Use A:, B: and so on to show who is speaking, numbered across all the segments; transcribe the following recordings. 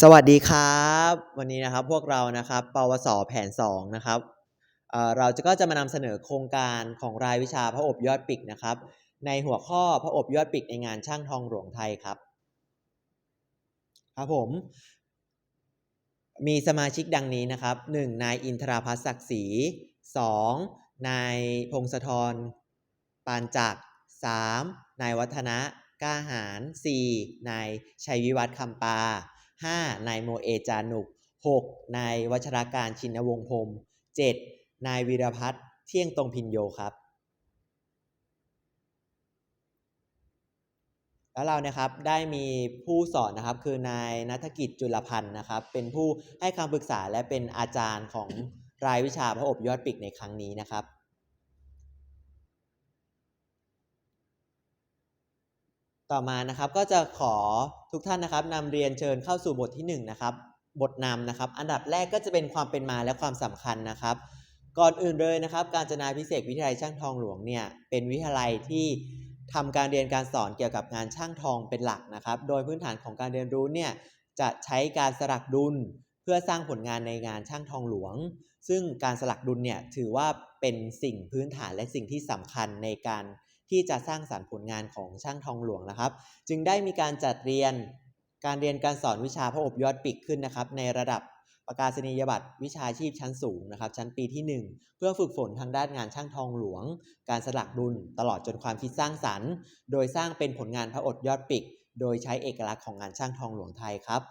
A: สวัสดีครับ วันนี้นะครับพวกเรานะครับปวสแผน 2 นะครับเเราจะก็จะมานำเสนอโครงการของรายวิชาพระอบยอดปิกนะครับ ในหัวข้อพระอบยอดปิกในงานช่างทองหลวงไทยครับ ครับผม มีสมาชิกดังนี้นะครับ 1. นายอินทราพัฒศักดิ์ศรี 2. นายพงศธรปานจักร 3. นายวัฒนะกล้าหาร 4. นายชัยวิวัฒน์คำปา 5. นายโมเอจานุก 6. นายวัชรการชินวงศ์พรม 7. นายวีรพัฒน์เที่ยงตรงพินโยครับ แล้วเรานะครับได้มีผู้สอนนะครับคือนายนัฐกิจจุลพันธ์นะครับ เป็นผู้ให้คำปรึกษาและเป็นอาจารย์ของรายวิชาพระอบยอดปิกในครั้งนี้นะครับ ต่อมานะครับก็จะขอทุกท่านนะครับนำเรียนเชิญเข้าสู่บทที่1นงนะครับบทนำนะครับ อันดับแรกก็จะเป็นความเป็นมาและความสำคัญนะครับ ก่อนอื่นเลยนะครับ การจนาพิเศษวิทยาลัยช่างทองหลวงเนี่ยเป็นวิทยาลัยที่ทำการเรียนการสอนเกี่ยวกับงานช่างทองเป็นหลักนะครับ โดยพื้นฐานของการเรียนรู้เนี่ยจะใช้การสลักดุลเพื่อสร้างผลงานในงานช่างทองหลวง ซึ่งการสลักดุลเนี่ยถือว่าเป็นสิ่งพื้นฐานและสิ่งที่สำคัญในการ ที่จะสร้างสรรค์ผลงานของช่างทองหลวงนะครับ จึงได้มีการจัดเรียนการเรียนการสอนวิชาพระอบยอดปิกขึ้นนะครับ ในระดับประกาศนียบัตรวิชาชีพชั้นสูงนะครับ ชั้นปีที่ 1 เพื่อฝึกฝนทางด้านงานช่างทองหลวง การสลักดุลตลอดจนความคิดสร้างสรรค์ โดยสร้างเป็นผลงานพระอบยอดปิก โดยใช้เอกลักษณ์ของงานช่างทองหลวงไทยครับ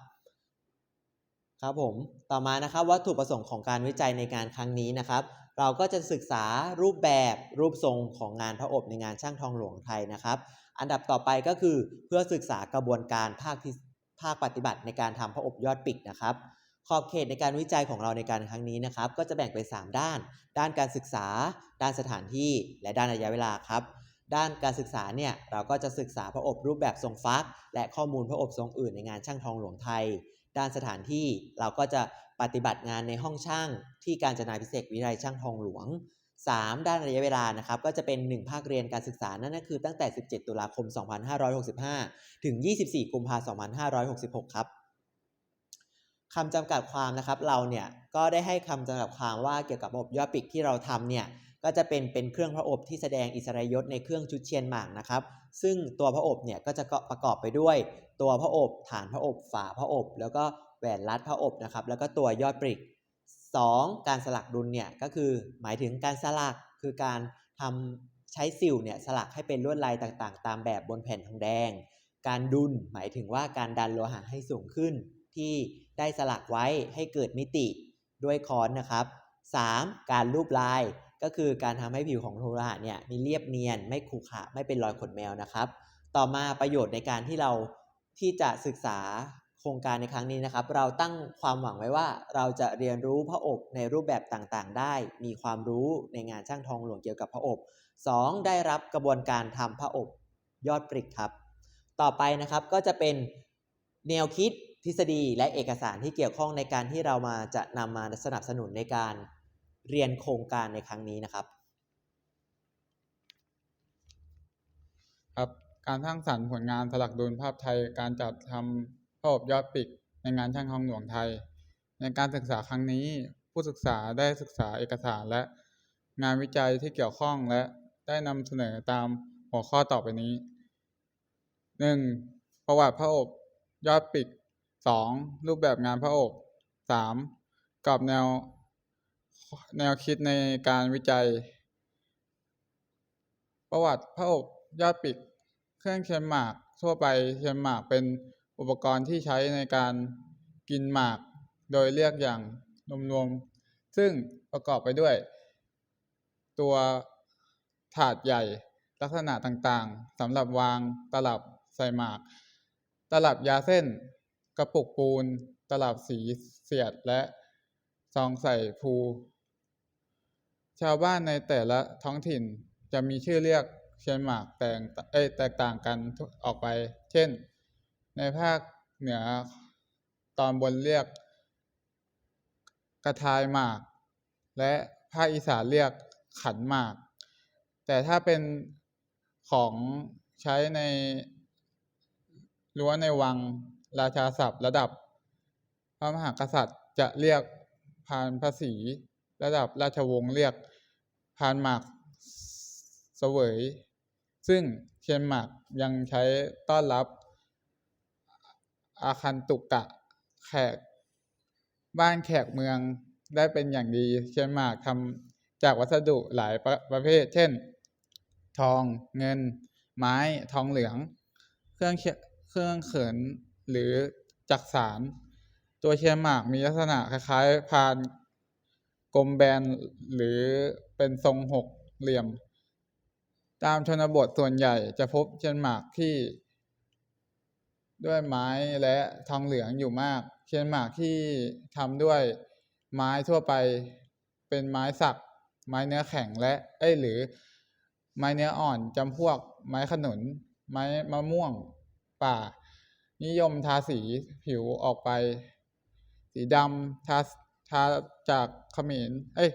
A: ครับผม ต่อมานะครับวัตถุประสงค์ของการวิจัยในงานครั้งนี้นะครับ เราก็จะศึกษารูปแบบรูปทรงของงานพระอบในงานช่างทองหลวงไทยนะครับ อันดับต่อไปก็คือเพื่อศึกษากระบวนการภาคที่ภาคปฏิบัติในการทำพระอบยอดปิกนะครับขอบเขตในการวิจัยของเราในการครั้งนี้นะครับ ก็จะแบ่งเป็น 3 ด้าน ด้านการศึกษา ด้านสถานที่ และด้านระยะเวลาครับ ด้านการศึกษาเนี่ยเราก็จะศึกษาพระอบรูปแบบทรงฟัก และข้อมูลพระอบทรงอื่นในงานช่างทองหลวงไทย ด้านสถานที่เราก็จะ ปฏิบัติงานในห้องช่างที่การจนาพิเศษวิทยาลัยช่างทองหลวง 3. ด้านระยะเวลานะครับก็จะเป็น 1 ภาคเรียนการศึกษานั่นก็คือตั้งแต่ 17 ตุลาคม 2565 ถึง 24 กุมภาพันธ์2566 ครับคำจำกัดความนะครับเราเนี่ยก็ได้ให้คำจำกัดความว่าเกี่ยวกับระบบยอปิกที่เราทำเนี่ยก็จะเป็นเป็นเครื่องพระอบที่แสดงอิสริยยศในเครื่องชุดเชียนหมากนะครับ ซึ่งตัวพระอบเนี่ยก็จะประกอบไปด้วย ตัวพระอบ ฐานพระอบ ฝาพระอบ แล้วก็ แหวนรัดพระอบนะครับ แล้วก็ตัวยอดปริก 2. การสลักดุลเนี่ยก็คือหมายถึงการสลักคือการทำใช้สิวเนี่ยสลักให้เป็นลวดลายต่างๆ ตามแบบบนแผ่นทองแดง การดุลหมายถึงว่าการดันโลหะให้สูงขึ้น ที่ได้สลักไว้ให้เกิดมิติด้วยค้อนนะครับ 3. การรูปลายก็คือการทำให้ผิวของโลหะเนี่ยมีเรียบเนียนไม่ขรุขระไม่เป็นรอยขนแมวนะครับ ต่อมาประโยชน์ในการที่เราที่จะศึกษา โครงการในครั้งนี้นะครับ เราตั้งความหวังไว้ว่าเราจะเรียนรู้พระอบในรูปแบบต่างๆ ได้ มีความรู้ในงานช่างทองหลวงเกี่ยวกับพระอบ 2. ได้รับกระบวนการทำพระอบยอดปริกครับ ต่อไปนะครับก็จะเป็นแนวคิดทฤษฎีและเอกสารที่เกี่ยวข้องในการที่เรามาจะนำมาสนับสนุนในการเรียนโครงการในครั้งนี้นะครับ
B: ครับการสร้างสรรค์ผลงานสลักดุลภาพไทยการจัดทำพ ระอบยอดปิกในงานช่างทองหลวงไทย ในการศึกษาครั้งนี้ ผู้ศึกษาได้ศึกษาเอกสารและ งานวิจัยที่เกี่ยวข้องและได้นำเสนอตามหัวข้อต่อไปนี้ 1. ประวัติพระอบยอดปิก 2. รูปแบบงานพระอบ 3. กรอบแนวแนวคิดในการวิจัย ประวัติพระอบยอดปิดเครื่องเชียนหมากทั่วไปเชียนหมากเป็น อุปกรณ์ที่ใช้ในการกินหมาก โดยเรียกอย่างรวมๆ ซึ่งประกอบไปด้วย ตัวถาดใหญ่ลักษณะต่างๆสำหรับวางตลับใส่หมาก ตลับยาเส้น กระปุกปูน ตลับสีเสียดและซองใส่ภู ชาวบ้านในแต่ละท้องถิ่นจะมีชื่อเรียกเชียนหมากแตกแตกต่างกันออกไป เช่น ในภาคเหนือตอนบนเรียก กระทายหมาก และภาคอีสานเรียกขันหมาก แต่ถ้าเป็นของใช้ในรั้วในวังราชาศัพท์ ระดับ พระมหากษัตริย์จะเรียกพานพระศรีระดับราชวงศ์เรียกพานหมากเสวย ซึ่งเชียนหมากยังใช้ต้อนรับ อาคันตุกะ แขก บ้านแขกเมืองได้เป็นอย่างดี เชียนหมากทำจากวัสดุหลายประประเภท เช่น ทองเงิน ไม้ทองเหลือง เครื่องเครื่องเขินหรือจักสานตัวเชียนหมากมีลักษณะคล้ายๆพานกลมแบนหรือเป็นทรงหกเหลี่ยม ตามชนบทส่วนใหญ่จะพบเชียนหมากที่ ด้วยไม้และทองเหลืองอยู่มากเชียนหมากที่ทำด้วยไม้ทั่วไปเป็นไม้สัก ไม้เนื้อแข็งและเอ้ยหรือ ไม้เนื้ออ่อนจำพวก ไม้ขนุน ไม้มะม่วงป่า นิยมทาสีผิวออกไป สีดำทาทาจากขมรเอ้ย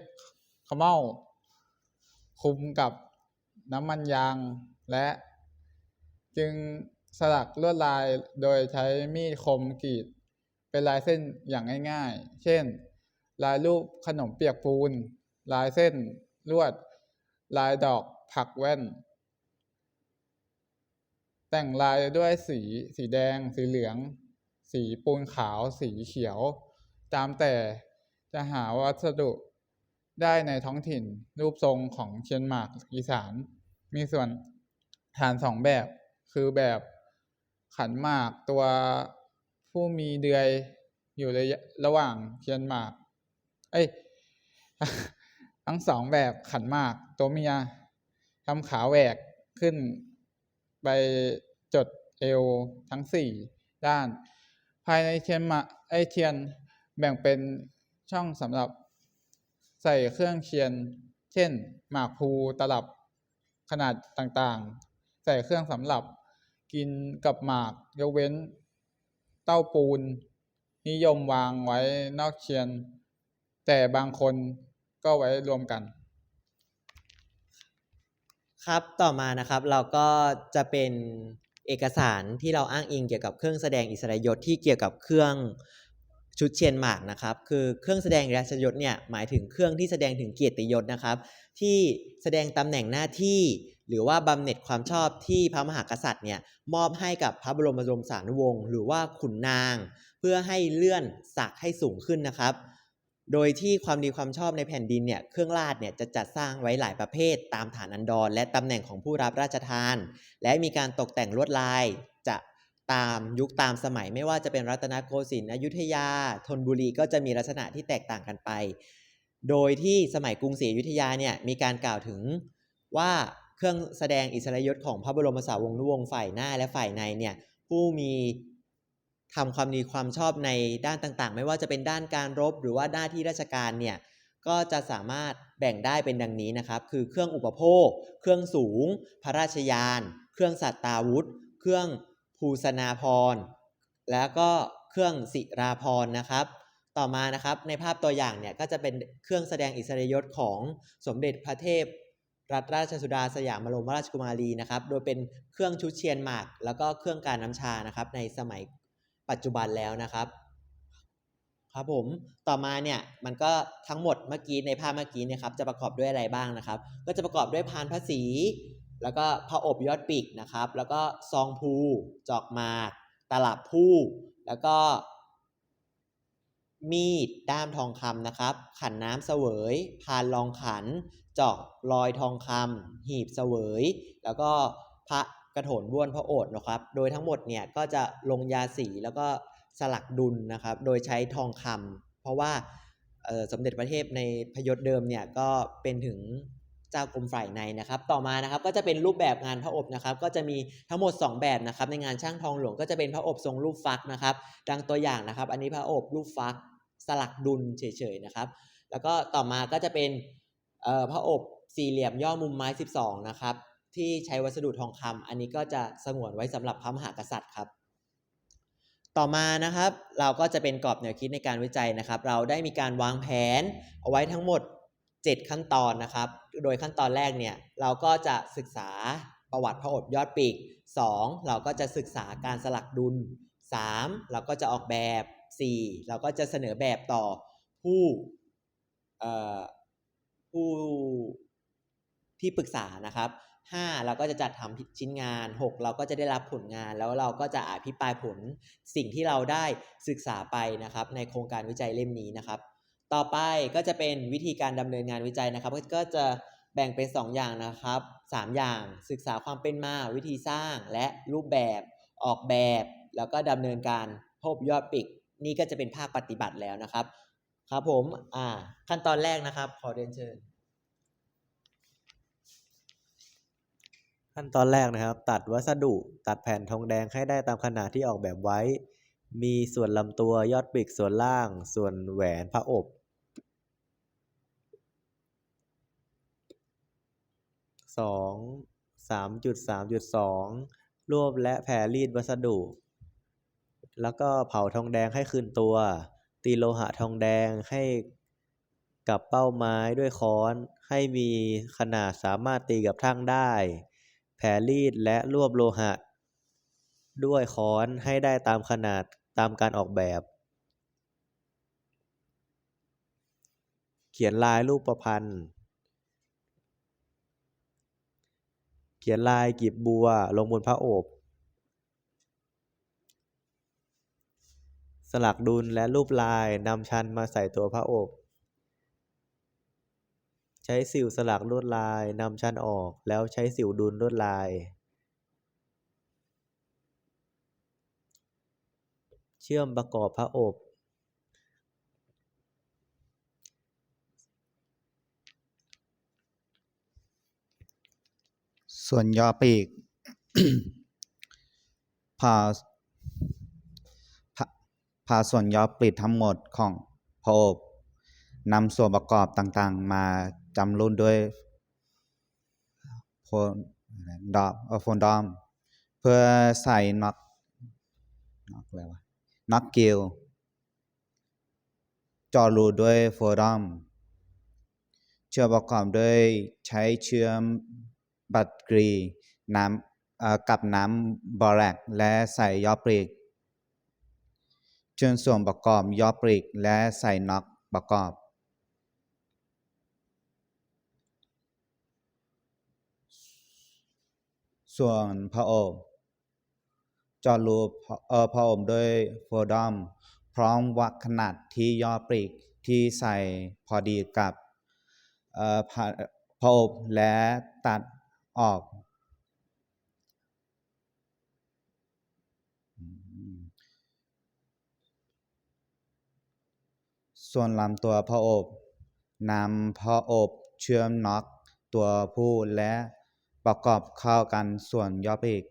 B: ขมเมาคุมกับน้ำมันยางและจึง สลักลวดลายโดยใช้มีดคมกรีด เป็นลายเส้นอย่างง่ายๆ เช่น ลายรูปขนมเปียกปูน ลายเส้นลวด ลายดอกผักแว่น แต่งลายด้วยสี สีแดง สีเหลือง สีปูนขาว สีเขียว ตามแต่จะหาวัสดุได้ในท้องถิ่นรูปทรงของเชียนหมากอีสาน มีส่วนฐานสองแบบคือแบบ ขันหมากตัวผู้มีเดือยอยู่ระยะระหว่างเชียนหมาก เอ้ย ทั้งสองแบบขันหมากตัวเมียทำขาแหวกขึ้นไปจดเอวทั้งสี่ด้าน ภายในเทียนหมากไอเทียนแบ่งเป็นช่องสำหรับใส่เครื่องเคียน เช่น หมากพลูตลับขนาดต่างๆ ใส่เครื่องสำหรับ กินกับหมากยกเว้น เต้าปูน นิยมวางไว้นอกเทียน แต่บางคนก็ไว้รวมกัน
A: ครับต่อมานะครับเราก็จะเป็นเอกสารที่เราอ้างอิงเกี่ยวกับเครื่องแสดงอิสริยศที่เกี่ยวกับเครื่องชุดเชียนหมากนะครับ คือเครื่องแสดงอิสริยยศเนี่ยหมายถึงเครื่องที่แสดงถึงเกียรติยศนะครับ ที่แสดงตำแหน่งหน้าที่ หรือว่าบำเหน็จความชอบที่พระมหากษัตริย์เนี่ยมอบให้กับพระบรมโรงสานุวงศ์หรือว่าขุนนาง เพื่อให้เลื่อนศักดิ์ให้สูงขึ้นนะครับ โดยที่ความดีความชอบในแผ่นดินเนี่ยเครื่องราชเนี่ยจะจัดสร้างไว้หลายประเภทตามฐานันดร และตำแหน่งของผู้รับราชทาน และมีการตกแต่งลวดลายจะตามยุคตามสมัยไม่ว่าจะเป็นรัตนโกสินทร์อยุธยาธนบุรีก็จะมีลักษณะที่แตกต่างกันไป โดยที่สมัยกรุงศรีอยุธยาเนี่ยมีการกล่าวถึงว่า เครื่องแสดงอิสริยยศของพระบรมสาวงศ์นุวงศ์ฝ่ายหน้าและฝ่ายในเนี่ยผู้มีทำความดีความชอบในด้านต่างๆ ไม่ว่าจะเป็นด้านการรบหรือว่าด้านที่ราชการเนี่ยก็จะสามารถแบ่งได้เป็นดังนี้นะครับ คือเครื่องอุปโภค เครื่องสูง พระราชยาน เครื่องสัตตาวุธ เครื่องภูสนาพร แล้วก็เครื่องศิราพรนะครับ ต่อมานะครับในภาพตัวอย่างเนี่ยก็จะเป็นเครื่องแสดงอิสริยยศของสมเด็จพระเทพ รัตราชสุดาสยามบรมราชกุมารีนะครับ โดยเป็นเครื่องชุดเชียนหมาก แล้วก็เครื่องการน้ำชานะครับ ในสมัยปัจจุบันแล้วนะครับ ครับผม ต่อมาเนี่ยมันก็ทั้งหมดเมื่อกี้ในภาพเมื่อกี้เนี่ยครับ จะประกอบด้วยอะไรบ้างนะครับ ก็จะประกอบด้วยพานพระศรีแล้วก็พระอบยอดปีกนะครับ แล้วก็ซองภูจอกหมาก ตลับผู้ แล้วก็ มีดด้ามทองคำนะครับ ขันน้ำเสวย พานรองขัน จอกลอยทองคำหีบเสวย แล้วก็พระกระโถนบ้วนพระโอษฐ์นะครับ โดยทั้งหมดเนี่ยก็จะลงยาสีแล้วก็สลักดุลนะครับ โดยใช้ทองคำเพราะว่าสมเด็จพระเทพในพยศเดิมเนี่ยก็เป็นถึง จ้ากรมฝ่ายในนะครับ ต่อมานะครับก็จะเป็นรูปแบบงานพระอบนะครับ ก็จะมีทั้งหมด 2 แบบนะครับ ในงานช่างทองหลวงก็จะเป็นพระอบทรงรูปฟักนะครับ ดังตัวอย่างนะครับ อันนี้พระอบรูปฟักสลักดุลเฉยๆนะครับ แล้วก็ต่อมาก็จะเป็นพระอบสี่เหลี่ยมย่อมุมไม้ 12 นะครับ ที่ใช้วัสดุทองคำอันนี้ก็จะสงวนไว้สำหรับพระมหากษัตริย์ครับต่อมานะครับเราก็จะเป็นกรอบแนวคิดในการวิจัยนะครับ เราได้มีการวางแผนเอาไว้ทั้งหมด 7 ขั้นตอนนะครับ โดยขั้นตอนแรกเนี่ยเราก็จะศึกษาประวัติพระอบยอดปีก 2. เราก็จะศึกษาการสลักดุล 3. เราก็จะออกแบบ C เราก็จะเสนอแบบต่อผู้ผู้ที่ปรึกษานะครับห้าเราก็จะจัดทำชิ้นงานหกเราก็จะได้รับผลงานแล้วเราก็จะอภิปรายผลสิ่งที่เราได้ศึกษาไปนะครับ ในโครงการวิจัยเล่มนี้นะครับ ต่อไปก็จะเป็นวิธีการดำเนินงานวิจัยนะครับ ก็จะแบ่งเป็น 2 อย่างนะครับ 3 อย่างศึกษาความเป็นมาวิธีสร้างและรูปแบบออกแบบ แล้วก็ดำเนินการพบยอดปิก นี่ก็จะเป็นภาคปฏิบัติแล้วนะครับ ครับผมอ่าขั้นตอนแรกนะครับ ขอเรียนเชิญ
C: ขั้นตอนแรกนะครับ ตัดวัสดุตัดแผ่นทองแดงให้ได้ตามขนาดที่ออกแบบไว้ มีส่วนลำตัวยอดปีกส่วนล่าง ส่วนแหวนพระอบ สองสามจุดสามจุดสองรวบและแผ่รีดวัสดุ แล้วก็เผาทองแดงให้คืนตัว ตีโลหะทองแดงให้กับเป้าไม้ด้วยค้อน ให้มีขนาดสามารถตีกับทั่งได้ แผ่รีดและรวบโลหะ ด้วยค้อนให้ได้ตามขนาดตามการออกแบบ เขียนลายรูปประพันธ์ เขียนลายกีบบัวลงบนพระโอบสลักดุลและรูปลายนำชันมาใส่ตัวพระโอบ ใช้สิวสลักลวดลายนำชันออกแล้วใช้สิวดุลลวดลาย เชื่อมประกอบพระอบ
D: ส่วนยอปีกผ่าผ่าผ่าส่วนยอปีกทั้งหมดของพระโอบนำส่วนประกอบต่างๆ มาจำรุ่นด้วยโฟนดอมเอ่อโฟนดอม เพื่อใส่น็อตน็อตอะไรวะน็อตกิลเจอรูด้วยโฟดอม เชื่อมประกอบด้วยใช้เชื่อม บัตรกรี น้ำกับน้ำบอแรกและใส่ยอปลีกเชื่อมส่วนประกอบยอปลีกและใส่น็อตประกอบส่วนพระอบเจอรูพระอ่อพระโอบด้วยโฟดอม พร้อมวัดขนาดที่ยอปลีกที่ใส่พอดีกับเอ่อผ่าพระอบและตัด ออก ส่วนลำตัวพระอบนำพระอบเชื่อมน็อกตัวผู้และประกอบเข้ากันส่วนยอดปีก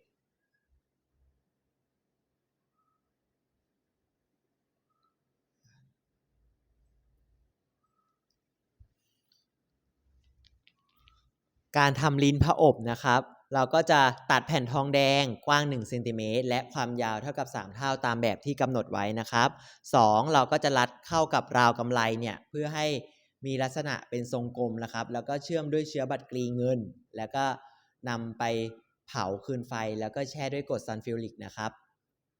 A: การทำลิ้นพระอบนะครับ เราก็จะตัดแผ่นทองแดงกว้าง1เซนติเมตรและความยาวเท่ากับ 3 เท่าตามแบบที่กำหนดไว้นะครับ 2. เราก็จะรัดเข้ากับราวกำไลเนี่ยเพื่อให้มีลักษณะเป็นทรงกลมนะครับ แล้วก็เชื่อมด้วยเชื้อบัตรกรีเงิน แล้วก็นำไปเผาคืนไฟแล้วก็แช่ด้วยกรดซัลฟิวริกนะครับ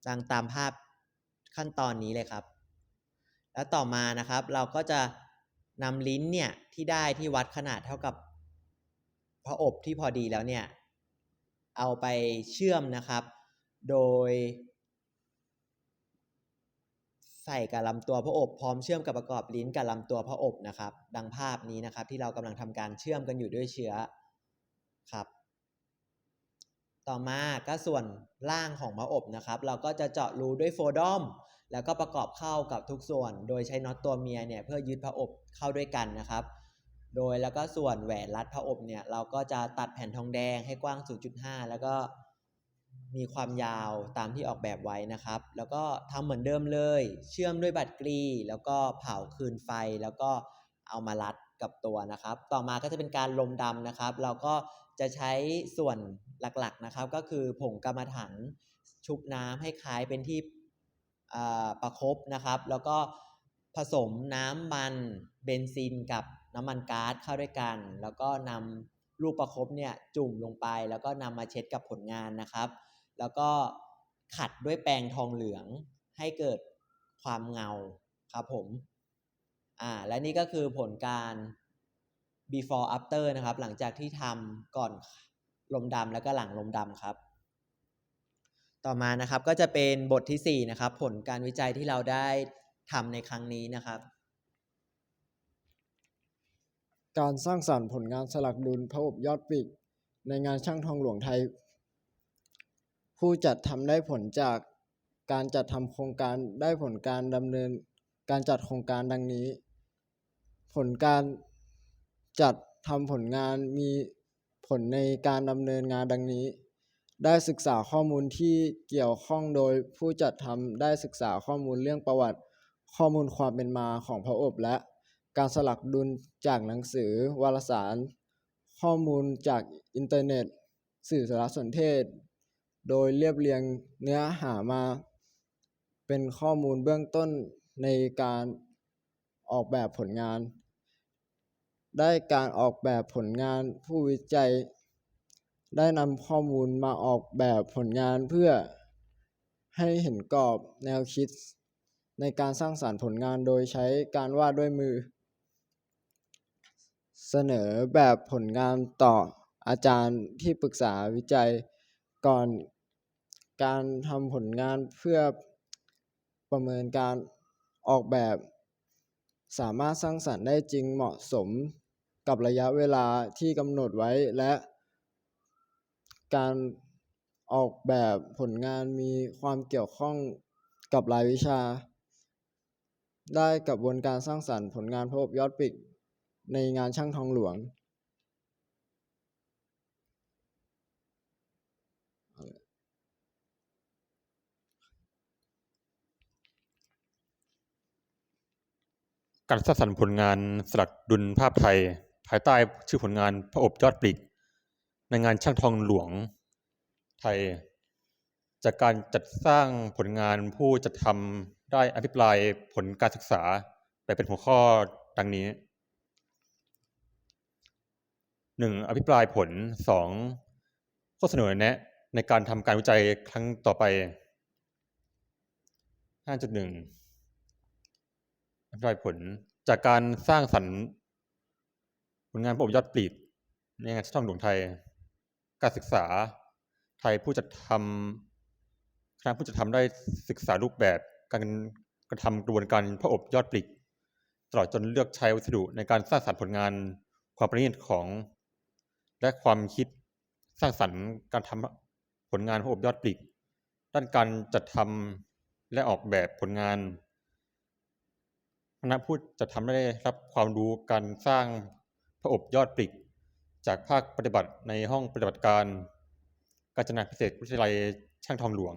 A: ดังตามภาพขั้นตอนนี้เลยครับ แล้วต่อมานะครับเราก็จะนำลิ้นเนี่ยที่ได้ที่วัดขนาดเท่ากับ พระอบที่พอดีแล้วเนี่ย เอาไปเชื่อมนะครับ โดย ใส่กับลำตัวพระอบพร้อมเชื่อมกับประกอบลิ้นกับลำตัวพระอบนะครับ ดังภาพนี้นะครับ ที่เรากำลังทำการเชื่อมกันอยู่ด้วยเชื้อครับ ต่อมาก็ส่วนล่างของพระอบนะครับ เราก็จะเจาะรูด้วยโฟดอมแล้วก็ประกอบเข้ากับทุกส่วน โดยใช้น็อตตัวเมียเนี่ยเพื่อยึดพระอบเข้าด้วยกันนะครับ โดยแล้วก็ส่วนแหวนรัดพระอบเนี่ยเราก็จะตัดแผ่นทองแดงให้กว้าง 0.5 แล้วก็มีความยาวตามที่ออกแบบไว้นะครับ แล้วก็ทำเหมือนเดิมเลย เชื่อมด้วยบัตรกรี แล้วก็เผาคืนไฟ แล้วก็เอามารัดกับตัวนะครับ ต่อมาก็จะเป็นการลมดำนะครับ เราก็จะใช้ส่วนหลักๆนะครับ ก็คือผงกรรมฐานชุบน้ำให้คล้ายเป็นที่ประคบนะครับ แล้วก็ผสมน้ำมันเบนซินกับ น้ำมันก๊าซเข้าด้วยกัน แล้วก็นำลูกประคบเนี่ยจุ่มลงไป แล้วก็นำมาเช็ดกับผลงานนะครับ แล้วก็ขัดด้วยแปรงทองเหลืองให้เกิดความเงาครับผมอ่าและนี่ก็คือผลการ before after นะครับ หลังจากที่ทำก่อนลมดำแล้วก็หลังลมดำครับ ต่อมานะครับก็จะเป็นบทที่ 4 นะครับ ผลการวิจัยที่เราได้ทำในครั้งนี้นะครับ
E: การสร้างสรรค์ผลงานสลักดุลพระอบยอดปีกในงานช่างทองหลวงไทย ผู้จัดทำได้ผลจากการจัดทำโครงการได้ผลการดำเนิน การจัดโครงการดังนี้ ผลการจัดทำผลงานมีผลในการดำเนินงานดังนี้ ได้ศึกษาข้อมูลที่เกี่ยวข้องโดยผู้จัดทำได้ศึกษาข้อมูลเรื่องประวัติ ข้อมูลความเป็นมาของพระอบและ การสลักดุลจากหนังสือ วารสาร ข้อมูลจากอินเทอร์เน็ต สื่อสารสนเทศ โดยเรียบเรียงเนื้อหามา เป็นข้อมูลเบื้องต้นในการออกแบบผลงาน ได้การออกแบบผลงานผู้วิจัย ได้นำข้อมูลมาออกแบบผลงานเพื่อให้เห็นกรอบแนวคิดในการสร้างสารรค์ผลงานโดยใช้การวาดด้วยมือ เสนอแบบผลงานต่ออาจารย์ที่ปรึกษาวิจัย ก่อนการทำผลงานเพื่อประเมินการออกแบบ สามารถสร้างสรรค์ได้จริงเหมาะสมกับระยะเวลาที่กำหนดไว้และ การออกแบบผลงานมีความเกี่ยวข้องกับรายวิชา ได้กระบวนการสร้างสรรค์ผลงานพบยอดปิก ในงานช่างทองหลวง
F: การสร้างสรรค์ผลงานสลักดุลภาพไทย ภายใต้ชื่อผลงานพระอบยอดปลีกในงานช่างทองหลวงไทย จากการจัดสร้างผลงานผู้จัดทำได้อภิปรายผลการศึกษาไปเป็นหัวข้อดังนี้ หนึ่งอภิปรายผลสองข้อเสนอแนะ ในการทำการวิจัยครั้งต่อไปห้าจุดหนึ่งอภิปรายผลจากการสร้างสรรค์ผลงานพระอบยอดปลีกในงานช่องหลวงไทย การศึกษาไทยผู้จัดทำคณะผู้จัดทำได้ศึกษารูปแบบการกระทำกระบวนการพระอบยอดปลีกตลอดจนเลือกใช้วัสดุในการสร้างสรรค์ผลงานความประณีตของ และความคิดสร้างสรรค์การทำผลงานพระอบยอดปลีกด้านการจัดทำและออกแบบผลงานคณะผู้จะทำได้รับความรู้การสร้างพระอบยอดปลีกจากภาคปฏิบัติในห้องปฏิบัติการ กาญจนาพิเศษวิทยาลัยช่างทองหลวง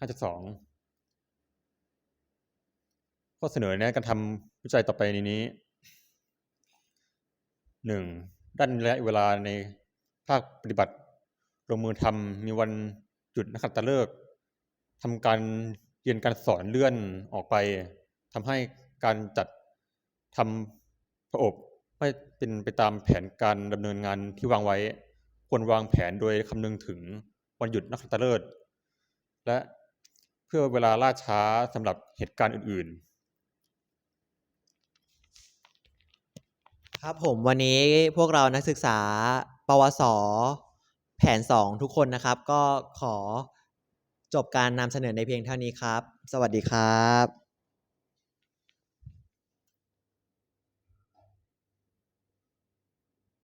F: 5.2 ข้อเสนอแนะการทำวิจัยต่อไปในนี้ 1. ด้านระยะเวลาในภาคปฏิบัติ ลงมือทำมีวันหยุดนักขัตฤกษ์ทำการเรียนการสอนเลื่อนออกไปทำให้การจัดทำพระอบไม่เป็นไปตามแผนการดำเนินงานที่วางไว้ ควรวางแผนโดยคำนึงถึงวันหยุดนักขัตฤกษ์และเพื่อเวลาล่าช้าสำหรับเหตุการณ์อื่นๆ
A: ครับผมวันนี้พวกเรานักศึกษา ปวส แผน 2 ทุกคนนะครับ ก็ขอจบการนำเสนอในเพียงเท่านี้ครับ สวัสดีครับ